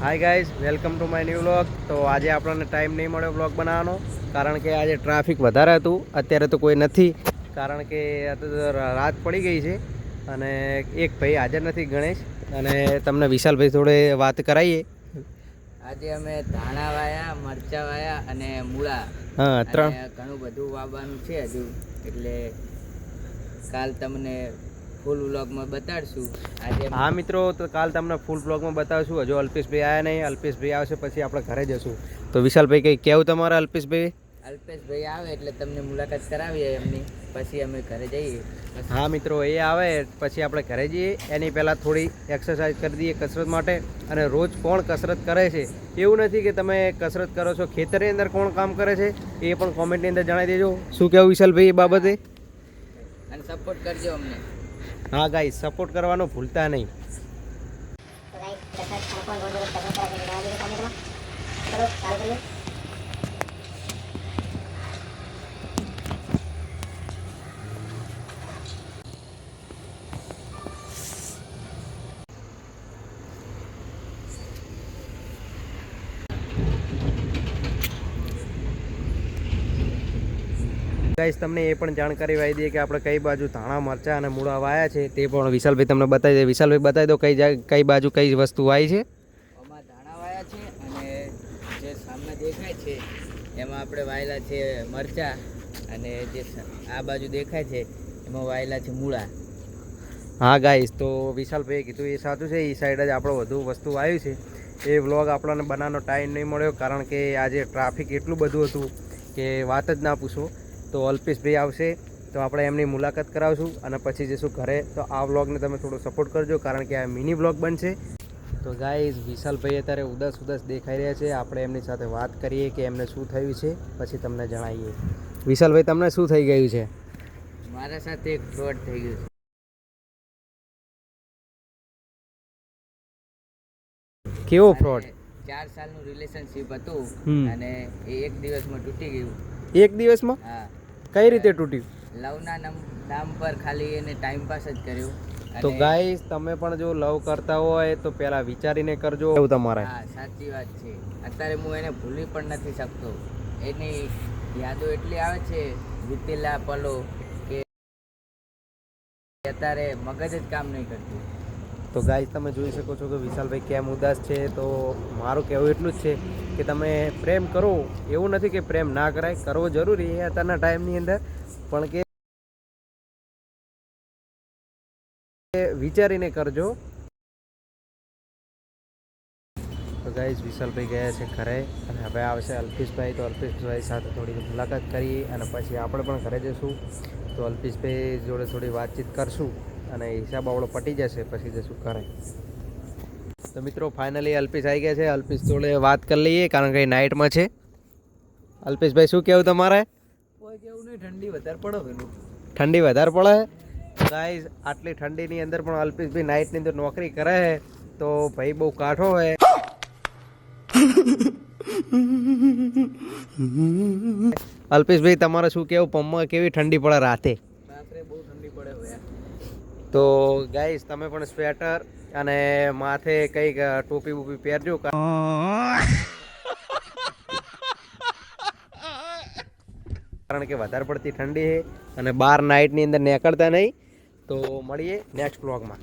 Hi guys welcome to my new vlog તો આજે આપણને ટાઈમ નહીં મળ્યો વ્લોગ બનાવવાનો કારણ કે આજે ટ્રાફિક વધારે હતું. અત્યારે તો કોઈ નથી કારણ કે રાત પડી ગઈ છે. અને એક ભાઈ હાજર નથી ગણેશ. અને તમને વિશાલભાઈ થોડે વાત કરાવીએ આજે અમે ધાણા વાયા મરચા વાયા અને મૂળા. હા ત્રણ. ઘણું બધું વાવવાનું છે હજુ. એટલે કાલ તમને ફૂલ વ્લોગમાં બતાડશું. આજે હા મિત્રો તો કાલ તમને ફૂલ બ્લોગમાં બતાવશું. હજુ અલ્પેશભાઈ આવ્યા નહીં. અલ્પેશભાઈ આવશે પછી આપણે ઘરે જશું. તો વિશાલભાઈ કંઈ કેવું તમારે અલ્પેશભાઈ? અલ્પેશભાઈ આવે એટલે તમને મુલાકાત કરાવીએ એમની. પછી અમે ઘરે જઈએ. હા મિત્રો એ આવે. પછી આપણે ઘરે જઈએ. એની પહેલાં થોડી એક્સરસાઇઝ કરી દઈએ કસરત માટે. અને રોજ કોણ કસરત કરે છે? એવું નથી કે તમે કસરત કરો છો. ખેતરની અંદર કોણ કામ કરે છે? એ પણ કોમેન્ટની અંદર જણાવી દેજો. શું કહેવું વિશાલભાઈ એ બાબતે? અને સપોર્ટ કરજો અમને. હા ગાઈ સપોર્ટ કરવાનું ભૂલતા નહીં ગાઈસ તમને એ પણ જાણકારી વાઈ દઈએ કે આપણે કઈ બાજુ ધાણા મરચા અને મૂળા વાયા છે તે પણ વિશાલભાઈ તમને બતાવી દે. વિશાલભાઈ બતાવી દો કઈ કઈ બાજુ કઈ વસ્તુ વાય છે? આમાં ધાણા વાયા છે અને જે સામે દેખાય છે એમાં આપણે વાયેલા છે મરચા અને જે આ બાજુ દેખાય છે એમાં વાયેલા છે મૂળા. હા ગાઈસ તો વિશાલભાઈ કીધું એ સાચું છે એ સાઈડ જ આપણો વધુ વસ્તુ આવ્યું છે. એ વ્લોગ આપણને બનાવવાનો ટાઈમ નહીં મળ્યો કારણ કે આજે ટ્રાફિક એટલું બધું હતું કે વાત જ ના પૂછો. તો અલ્પેશભાઈ આવશે. તો આપણે એમની મુલાકાત કરાવશું અને પછી જઈશું ઘરે. તો આ વ્લોગને તમે થોડો સપોર્ટ કરજો કારણ કે આ મિની વ્લોગ બનશે. તો ગાઈઝ વિશાલભાઈ અત્યારે ઉદાસ ઉદાસ દેખાઈ રહ્યા છે. આપણે એમની સાથે વાત કરીએ કે એમને શું થયું છે પછી તમને જણાવીએ. વિશાલભાઈ તમને શું થઈ ગયું છે? મારા સાથે એક ફ્રોડ થઈ ગયું છે. કેવો ફ્રોડ ચાર સાલનું રિલેશનશિપ હતું અને એ એક દિવસમાં તૂટી ગયું. એક દિવસમાં? કઈ રીતે તૂટ્યું લવના નામ પર ખાલી એને ટાઈમ પાસ જ કર્યો. તો ગાઈસ તમે પણ જો લવ કરતા હોય તો પહેલા વિચારીને કરજો એવું તમારે. હા સાચી વાત છે. અત્યારે હું એને ભૂલી પણ નથી શકતો. એની યાદો એટલી આવે છે વીતેલા પલો કે અત્યારે મગજ જ કામ નહીં કરતું. તો ગાઈસ તમે જોઈ શકો છો કે વિશાલભાઈ કેમ ઉદાસ છે. તો મારું કહેવું એટલું જ છે કે તમે પ્રેમ કરો. એવું નથી કે પ્રેમ ના કરાય, કરવો જરૂરી એ અત્યારના ટાઈમની અંદર. પણ કે વિચારીને કરજો. તો ગાઈઝ વિશાલભાઈ ગયા છે ઘરે અને હવે આવશે અલ્પેશભાઈ. તો અલ્પેશભાઈ સાથે થોડી મુલાકાત કરીએ અને પછી આપણે પણ ઘરે જઈશું. તો અલ્પેશભાઈ જોડે થોડી વાતચીત કરશું. અને હિસાબ આવડો પટી જશે પછી જઈશું કરે તો મિત્રો ફાઇનલી અલ્પેશ આવી ગયા છે. અલ્પેશ જોડે વાત કરી લઈએ કારણ કે નાઇટમાં છે. અલ્પેશભાઈ શું કહેવું તમારે? કોઈ કેવું નહીં ઠંડી વધારે પડે પેલું ઠંડી વધારે પડે? ગાઈઝ આટલી ઠંડીની અંદર પણ અલ્પેશભાઈ નાઇટની અંદર નોકરી કરે છે. તો ભાઈ બહુ કાઠો હોય અલ્પેશભાઈ તમારે શું કેવું? પંપમાં કેવી ઠંડી પડે રાતે રાત્રે બહુ ઠંડી પડે હોય તો ગાઈસ, તમે પણ સ્વેટર અને માથે કંઈક ટોપી બોપી પહેરજો. કારણ કે વધારે પડતી ઠંડી છે અને બાર નાઇટની અંદર નીકળતા નહીં. તો મળીએ નેક્સ્ટ વ્લોગમાં